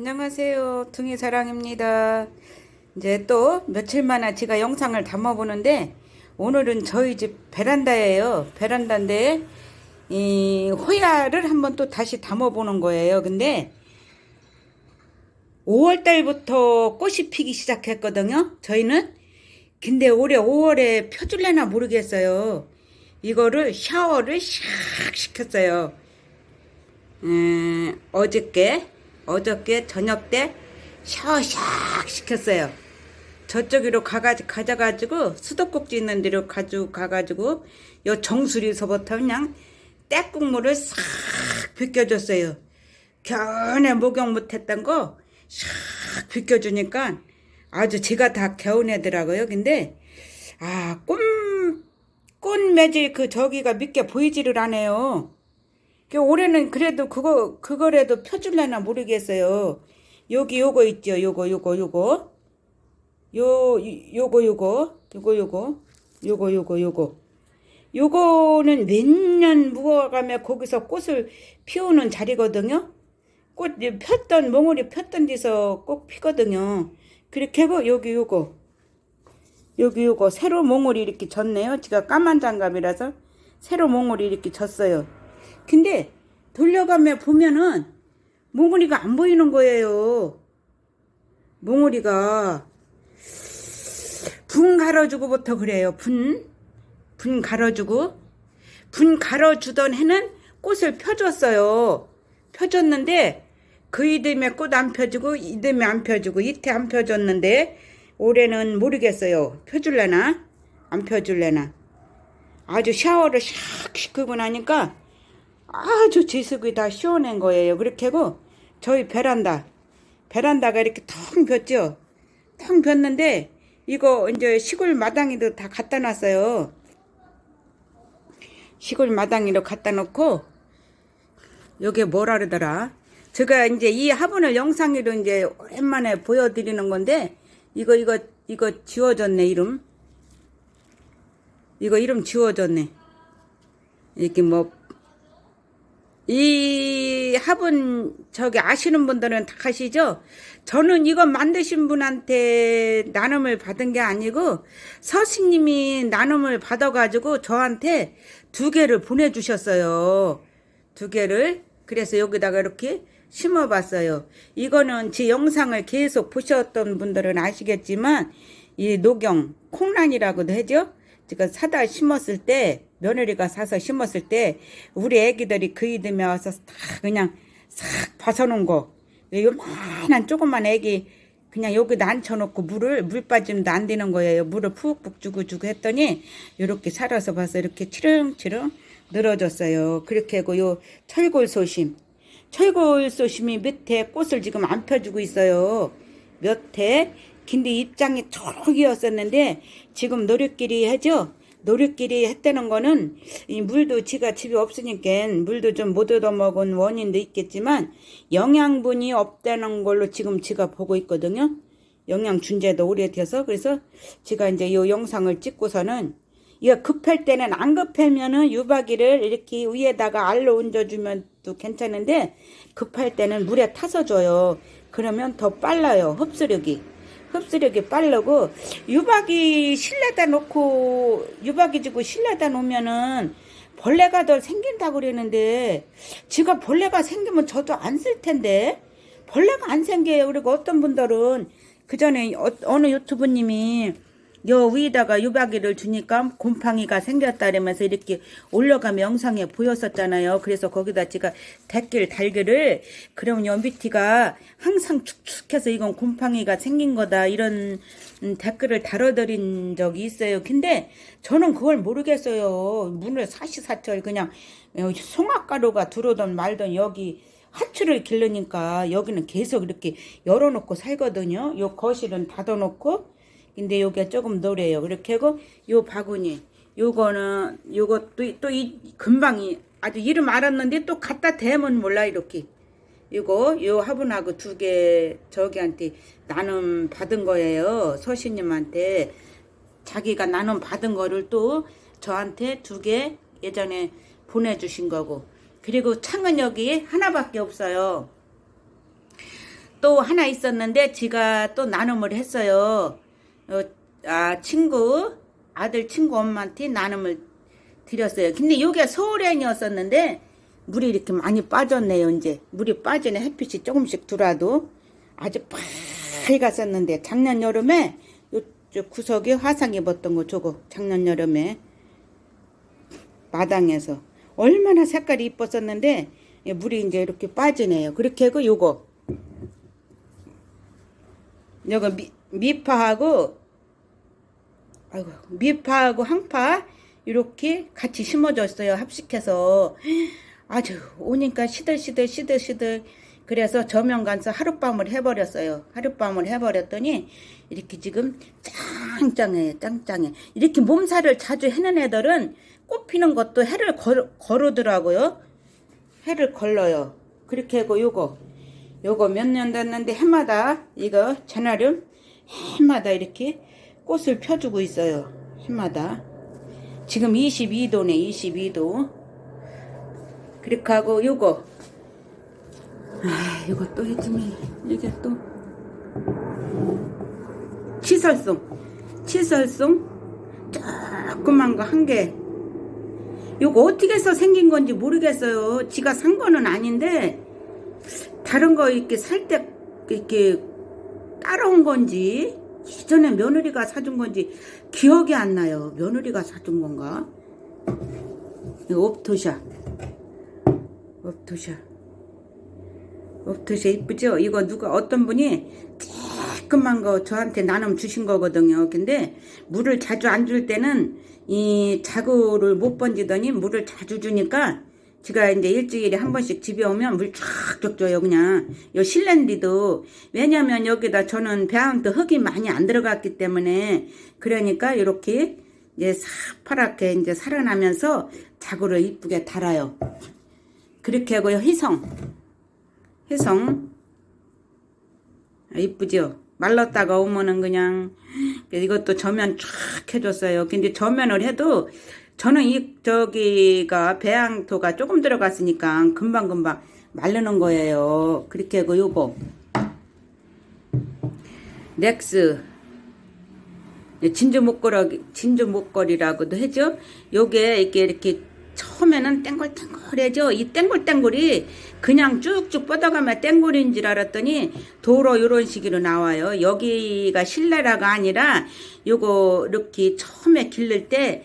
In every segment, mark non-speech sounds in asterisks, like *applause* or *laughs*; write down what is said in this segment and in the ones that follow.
안녕하세요. 둥이사랑입니다. 이제 또 며칠 만에 제가 영상을 담아보는데 오늘은 저희 집 베란다예요. 베란다인데 이 호야를 한번 또 다시 담아보는 거예요. 근데 5월 달부터 꽃이 피기 시작했거든요. 저희는 근데 올해 5월에 펴줄래나 모르겠어요. 이거를 샤워를 샥 시켰어요. 음, 어저께 어저께 저녁 때 샤워 샥 시켰어요. 저쪽으로 가가 가져가지고 수도꼭지 있는 데로 가지고 가가지고 요 정수리서부터 그냥 떼국물을 싹 벗겨줬어요. 겨우내 목욕 못했던 거 싹 벗겨주니까 아주 제가 다 개운하더라고요. 근데 아 꽃, 꽃매질 그 저기가 믿게 보이지를 않아요. 그 올해는 그래도 그거 그거라도 펴줄래나 모르겠어요. 여기 요거 있죠. 요거 요거 요거 요 요거 요거 요거 요거 요거 요거 요거 요거는 몇 년 묵어가며 거기서 꽃을 피우는 자리거든요. 꽃 폈던 몽울이 폈던 데서 꼭 피거든요. 그렇게 하고 여기 요거 여기 요거 새로 몽울이 이렇게 졌네요. 제가 까만 장갑이라서 새로 몽울이 이렇게 졌어요. 근데 돌려가며 보면은 몽울이가 안 보이는 거예요. 몽울이가 분 갈아주고부터 그래요. 분. 분 갈아주고. 분 갈아주던 해는 꽃을 펴줬어요. 펴줬는데 그 이듬해 꽃 안 펴주고 이듬해 안 펴주고 이태 안 펴줬는데 올해는 모르겠어요. 펴줄래나? 안 펴줄래나? 아주 샤워를 샥 시키고 나니까 아주 지속이 다 시원한 거예요. 그렇게 하고 저희 베란다 베란다가 이렇게 텅 폈죠. 텅 폈는데 이거 이제 시골 마당에도 다 갖다 놨어요. 시골 마당에도 갖다 놓고 여기 뭐라 그러더라. 제가 이제 이 화분을 영상으로 이제 오랜만에 보여드리는 건데 이거 이거 이거 지워졌네 이름. 이거 이름 지워졌네. 이렇게 뭐 이 화분 저기 아시는 분들은 다 아시죠? 저는 이거 만드신 분한테 나눔을 받은 게 아니고 서식님이 나눔을 받아가지고 저한테 두 개를 보내주셨어요. 두 개를 그래서 여기다가 이렇게 심어봤어요. 이거는 제 영상을 계속 보셨던 분들은 아시겠지만 이 녹용 콩란이라고도 하죠. 제가 사다 심었을 때 며느리가 사서 심었을 때 우리 애기들이 그 이듬해 와서 다 그냥 싹 벗어놓은 거 요만한 조그만 애기 그냥 여기다 앉혀놓고 물을 물 빠짐도 안 되는 거예요. 물을 푹푹 주고 주고 했더니 이렇게 살아서 봐서 이렇게 치릉치릉 늘어졌어요. 그렇게 하고 요 철골소심 철골소심이 밑에 꽃을 지금 안 펴주고 있어요. 몇해 근데 입장이 초록이었었는데 지금 노릇끼리 하죠. 노릇끼리 했다는 거는 이 물도 지가 집에 없으니까 물도 좀 못 얻어먹은 원인도 있겠지만 영양분이 없다는 걸로 지금 지가 보고 있거든요. 영양 준재도 오래돼서 그래서 제가 이제 이 영상을 찍고서는 이거 급할 때는 안 급하면은 유박이를 이렇게 위에다가 알로 얹어주면 또 괜찮은데 급할 때는 물에 타서 줘요. 그러면 더 빨라요 흡수력이. 흡수력이 빠르고 유박이 실내다 놓고 유박이 주고 실내다 놓으면은 벌레가 더 생긴다고 그러는데 지가 벌레가 생기면 저도 안 쓸 텐데 벌레가 안 생겨요. 그리고 어떤 분들은 그 전에 어, 어느 유튜브님이 요 위에다가 유박이를 주니까 곰팡이가 생겼다 그러면서 이렇게 올려가면 영상에 보였었잖아요. 그래서 거기다 제가 댓글 달기를 그러면 연비티가 항상 축축해서 이건 곰팡이가 생긴 거다 이런 음, 댓글을 달아드린 적이 있어요. 근데 저는 그걸 모르겠어요. 문을 사시사철 그냥 어, 송악가루가 들어오던 말던 여기 하추를 기르니까 여기는 계속 이렇게 열어놓고 살거든요. 요 거실은 닫아놓고 근데 요게 조금 노래요. 그렇게 하고 요 바구니 요거는 요것도 또 이 금방이 아주 이름 알았는데 또 갖다 대면 몰라 이렇게 이거 요 화분하고 두 개 저기한테 나눔 받은 거예요. 서신님한테 자기가 나눔 받은 거를 또 저한테 두 개 예전에 보내주신 거고 그리고 창은 여기 하나밖에 없어요. 또 하나 있었는데 지가 또 나눔을 했어요. 어, 아 친구 아들 친구 엄마한테 나눔을 드렸어요. 근데 이게 서울엔이었었는데 물이 이렇게 많이 빠졌네요. 이제 물이 빠지네 햇빛이 조금씩 들어와도 아주 밝았었는데 작년 여름에 요쪽 구석에 화상 입었던 거 저거 작년 여름에 마당에서 얼마나 색깔이 이뻤었는데 예, 물이 이제 이렇게 빠지네요. 그렇게 하고 요거 요거 미, 미파하고 아이고 미파하고 항파 이렇게 같이 심어줬어요. 합식해서 아주 오니까 시들시들 시들시들 그래서 저면 가서 하룻밤을 해버렸어요. 하룻밤을 해버렸더니 이렇게 지금 짱짱해 짱짱해 이렇게 몸살을 자주 해는 애들은 꽃 피는 것도 해를 걸, 거르더라고요. 해를 걸러요. 그렇게 하고 요거 요거 몇 년 됐는데 해마다 이거 제나름 해마다 이렇게 꽃을 펴주고 있어요. 해마다. 지금 22도네 22도. 그렇게 하고 요거. 아 이거 또 해주면 이게 또. 치설송. 치설송? 조그만 거 한 개. 요거 어떻게 해서 생긴 건지 모르겠어요. 지가 산 거는 아닌데 다른 거 이렇게 살 때 이렇게 따라온 건지 예전에 며느리가 사준 건지 기억이 안 나요 며느리가 사준 건가 이거 옵토샤 옵토샤 옵토샤 이쁘죠? 이거 누가 어떤 분이 조그만 거 저한테 나눔 주신 거거든요. 근데 물을 자주 안 줄 때는 이 자구를 못 번지더니 물을 자주 주니까 제가 이제 일주일에 한 번씩 집에 오면 물 쫙쫙 줘요 그냥. 요 실랜디도. 왜냐면 여기다 저는 배양도 흙이 많이 안 들어갔기 때문에 그러니까 이렇게 이제 사파랗게 이제 살아나면서 자구를 이쁘게 달아요. 그렇게 하고요. 희성. 희성. 아, 이쁘죠? 말랐다가 오면은 그냥 이것도 저면 쫙 해줬어요. 근데 저면을 해도 저는 이 저기가 배양토가 조금 들어갔으니까 금방금방 마르는 거예요 그렇게 하고 요거 넥스 진주 목걸이 진주 목걸이라고도 하죠. 요게 이렇게 이렇게 처음에는 땡글땡글해져. 이 땡글땡글이 그냥 쭉쭉 뻗어가면 땡글인 줄 알았더니 도로 이런 식으로 나와요. 여기가 실내라가 아니라 요거 이렇게 처음에 기를 때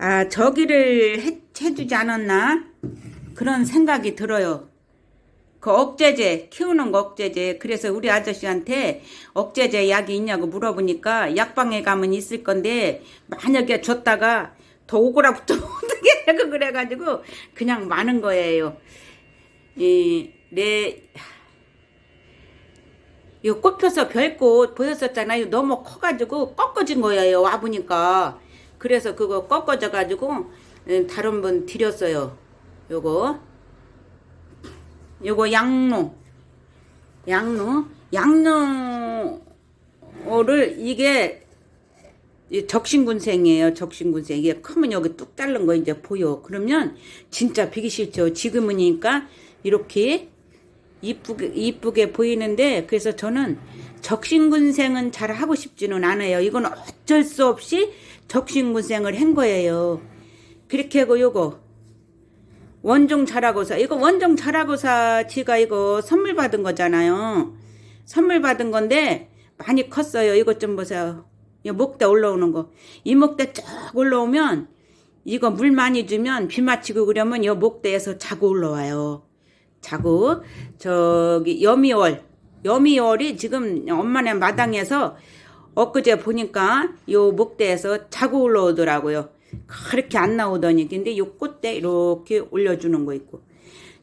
아, 저기를 해, 해주지 않았나? 그런 생각이 들어요. 그 억제제 키우는 거 억제제 그래서 우리 아저씨한테 억제제 약이 있냐고 물어보니까 약방에 가면 있을 건데 만약에 줬다가 더 오그라 붙으면 *laughs* 어떻게 하고 그래가지고 그냥 많은 거예요. 이 내 이거 꽃 펴서 별꽃 보였었잖아요. 너무 커가지고 꺾어진 거예요. 와보니까 그래서 그거 꺾어져 가지고 음, 다른 분 드렸어요. 요거. 요거 양로. 양로. 양로를 이게 이 적신군생이에요 적신군생. 이게 크면 여기 뚝 자른 거 이제 보여. 그러면 진짜 비기 싫죠. 지금은니까 이렇게 이쁘게 이쁘게 보이는데 그래서 저는 적신군생은 잘 하고 싶지는 않아요. 이건 어쩔 수 없이 적신군생을 한 거예요 그렇게 하고 요거 원종 잘하고사 이거 원종 잘하고사 지가 이거 선물 받은 거잖아요. 선물 받은 건데 많이 컸어요. 이것 좀 보세요. 이 목대 올라오는 거. 이 목대 쫙 올라오면 이거 물 많이 주면 비 맞히고 그러면 이 목대에서 자고 올라와요. 자고 저기 여미월 여미월이 지금 엄마네 마당에서 엊그제 보니까 요 목대에서 자고 올라오더라고요. 그렇게 안 나오더니 근데 요 꽃대 이렇게 올려주는 거 있고.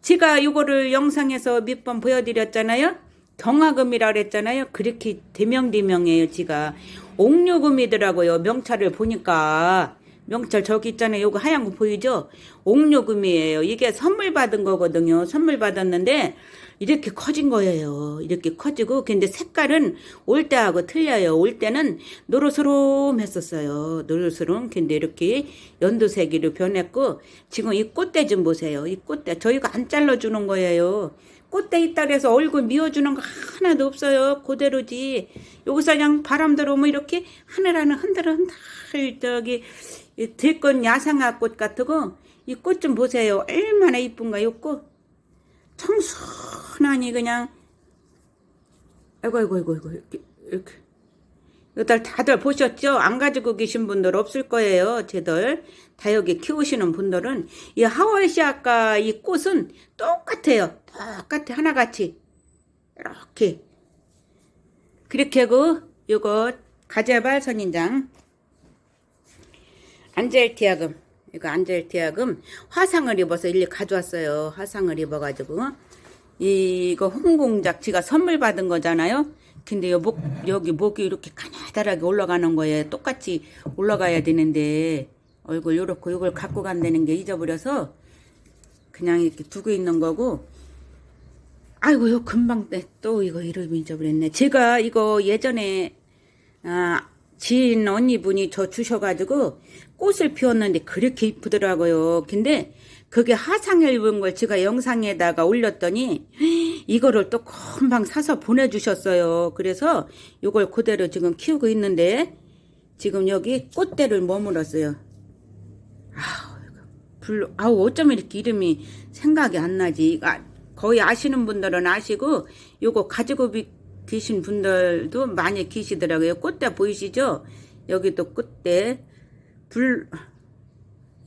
제가 요거를 영상에서 몇 번 보여드렸잖아요. 경화금이라 그랬잖아요. 그렇게 대명대명이에요 제가. 옥류금이더라고요 명찰을 보니까. 명찰 저기 있잖아요. 요거 하얀 거 보이죠? 옥류금이에요. 이게 선물 받은 거거든요. 선물 받았는데 이렇게 커진 거예요. 이렇게 커지고 근데 색깔은 올 때하고 틀려요. 올 때는 노릇스름 했었어요. 노릇스름 근데 이렇게 연두색으로 변했고 지금 이 꽃대 좀 보세요. 이 꽃대 저희가 안 잘라주는 거예요. 꽃대 있다 그래서 얼굴 미워주는 거 하나도 없어요. 그대로지. 여기서 그냥 바람 들어오면 이렇게 하늘 하늘 흔들어 흔들 저기 이 들꽃 야상화 꽃 같고 이 꽃 좀 보세요. 얼마나 이쁜가 요 꽃. 청순하니 그냥. 아이고 아이고 아이고 아이고 이렇게 이렇게. 이들 다들 보셨죠? 안 가지고 계신 분들 없을 거예요. 쟤들. 다 여기 키우시는 분들은. 이 하월시아까 이 꽃은 똑같아요. 똑같아 하나같이. 이렇게. 그렇게 하고 요거 가재발 선인장. 안젤티아금 이거 안젤티아금 화상을 입어서 일리 가져왔어요. 화상을 입어가지고 이거 홍공작 지가 선물 받은 거잖아요. 근데 요 목, 여기 목이 이렇게 가나다랗게 올라가는 거예요. 똑같이 올라가야 되는데 얼굴 요렇고 이걸 갖고 간다는 게 잊어버려서 그냥 이렇게 두고 있는 거고 아이고 요 금방 때또 이거 이름 잊어버렸네. 제가 이거 예전에 아 지인 언니분이 저 주셔가지고 꽃을 피웠는데 그렇게 이쁘더라고요. 근데 그게 하상을 입은 걸 제가 영상에다가 올렸더니 이거를 또 금방 사서 보내주셨어요. 그래서 이걸 그대로 지금 키우고 있는데 지금 여기 꽃대를 머물었어요. 아우, 불, 아우 어쩜 이렇게 이름이 생각이 안 나지? 아, 거의 아시는 분들은 아시고 요거 가지고 비- 계신 분들도 많이 계시더라고요. 꽃대 보이시죠? 여기도 꽃대 불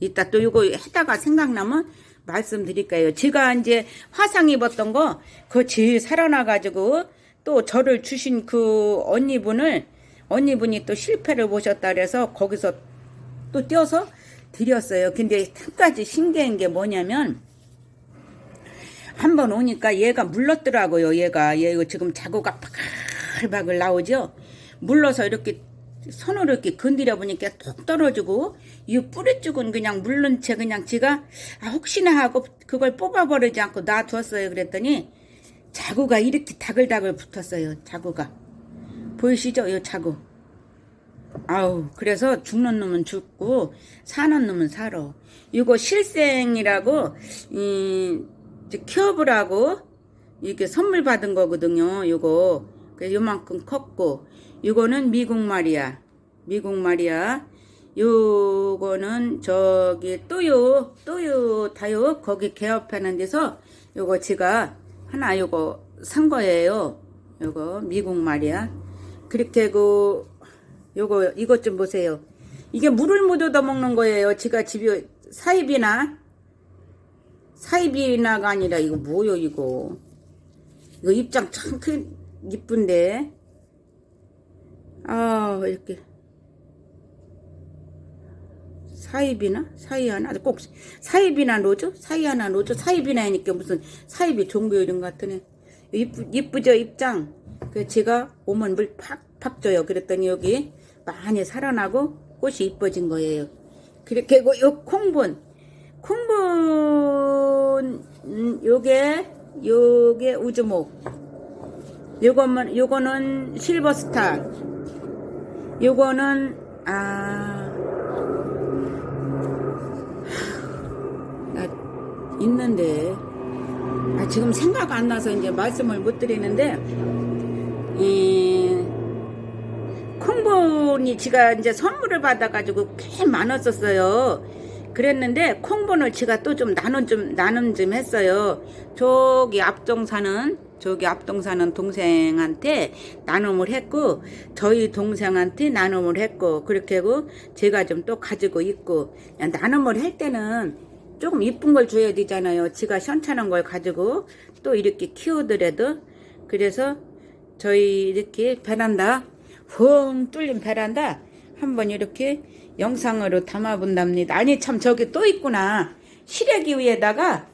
이따 또 요거 해다가 생각나면 말씀드릴게요. 제가 이제 화상 입었던 거 그거 제일 살아나가지고 또 저를 주신 그 언니분을 언니분이 또 실패를 보셨다 그래서 거기서 또 떼어서 드렸어요. 근데 한 가지 신기한 게 뭐냐면 한 번 오니까 얘가 물렀더라고요. 얘가 얘 이거 지금 자구가 바글바글 나오죠. 물러서 이렇게 손으로 이렇게 건드려 보니까 톡 떨어지고 이 뿌리 쪽은 그냥 물른 채 그냥 지가 아, 혹시나 하고 그걸 뽑아버리지 않고 놔두었어요. 그랬더니 자구가 이렇게 다글다글 붙었어요. 자구가 보이시죠? 이 자구. 아우 그래서 죽는 놈은 죽고 사는 놈은 살아. 이거 실생이라고 이 키워보라고 이게 선물 받은 거거든요. 이거 그래서 요만큼 컸고 이거는 미국 말이야. 미국 말이야. 요거는 저기 또요 또요 다요 거기 개업하는 데서 요거 제가 하나 요거 산 거예요. 요거 미국 말이야. 그렇게 그 요거 이것 좀 보세요. 이게 물을 못 얻어 먹는 거예요. 제가 집에 사입이나 사입이나가 아니라 이거 뭐요 이거? 이거 입장 참 크, 이쁜데? 아 이렇게. 사입이나? 사이하나? 꼭 노죠 사이하나 노죠 사입이나 하니까 무슨 사입이 종교 이름 같으네 이쁘, 이쁘죠 입장? 그 제가 오면 물 팍팍 줘요. 그랬더니 여기 많이 살아나고 꽃이 이뻐진 거예요. 그렇게 고요 콩분. 콩분 음, 요게 요게 우주목. 요거는 요거는 실버스타. 요거는 아 나 있는데. 아 지금 생각 안 나서 이제 말씀을 못 드리는데 이 콩본이 제가 이제 선물을 받아가지고 꽤 많았었어요. 그랬는데 콩본을 제가 또 좀 나눔 좀 나눔 좀 했어요. 저기 앞동 사는 저기 앞동 사는 동생한테 나눔을 했고 저희 동생한테 나눔을 했고 그렇게 하고 제가 좀 또 가지고 있고 나눔을 할 때는 조금 이쁜 걸 줘야 되잖아요. 지가 현찮은 걸 가지고 또 이렇게 키우더라도 그래서 저희 이렇게 베란다 펑 뚫린 베란다 한번 이렇게 영상으로 담아본답니다. 아니 참 저기 또 있구나. 시래기 위에다가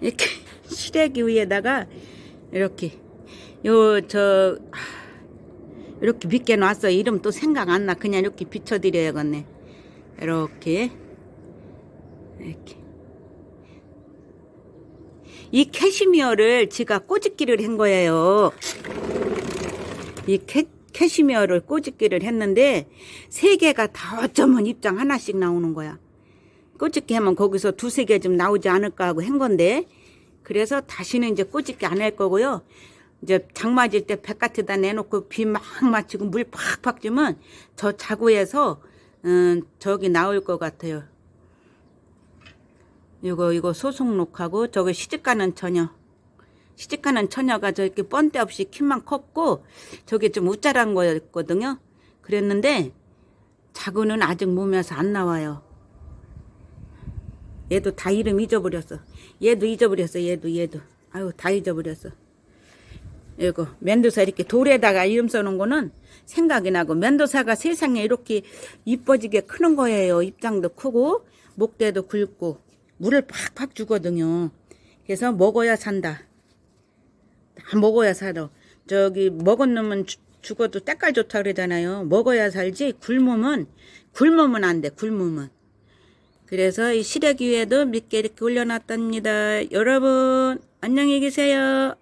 이렇게 *laughs* 시래기 위에다가 이렇게 요 저 이렇게 밑게 놨어. 이름 또 생각 안 나. 그냥 이렇게 비춰드려야겠네. 이렇게 이렇게 이 캐시미어를 제가 꼬집기를 한 거예요. 이 캐, 캐시미어를 꼬집기를 했는데 세 개가 다 어쩌면 입장 하나씩 나오는 거야. 꼬집기 하면 거기서 두세 개 좀 나오지 않을까 하고 한 건데 그래서 다시는 이제 꼬집기 안 할 거고요. 이제 장 맞을 때 바깥에다 내놓고 비 막 맞히고 물 팍팍 주면 저 자구에서 음, 저기 나올 것 같아요. 이거 이거 소송록하고 저거 시집가는 처녀. 시집가는 처녀가 저렇게 뻔데 없이 키만 컸고 저게 좀 우짜란 거였거든요. 그랬는데 자구는 아직 몸에서 안 나와요. 얘도 다 이름 잊어버렸어. 얘도 잊어버렸어. 얘도 얘도. 아유 다 잊어버렸어. 이거 면도사 이렇게 돌에다가 이름 써놓은 거는 생각이 나고 면도사가 세상에 이렇게 이뻐지게 크는 거예요. 입장도 크고 목대도 굵고 물을 팍팍 주거든요. 그래서 먹어야 산다. 다 먹어야 살아. 저기 먹은 놈은 주- 죽어도 때깔 좋다 그러잖아요. 먹어야 살지 굶으면 굶으면 안 돼. 굶으면. 그래서 이 시래기회도 몇 개 이렇게 올려놨답니다. 여러분 안녕히 계세요.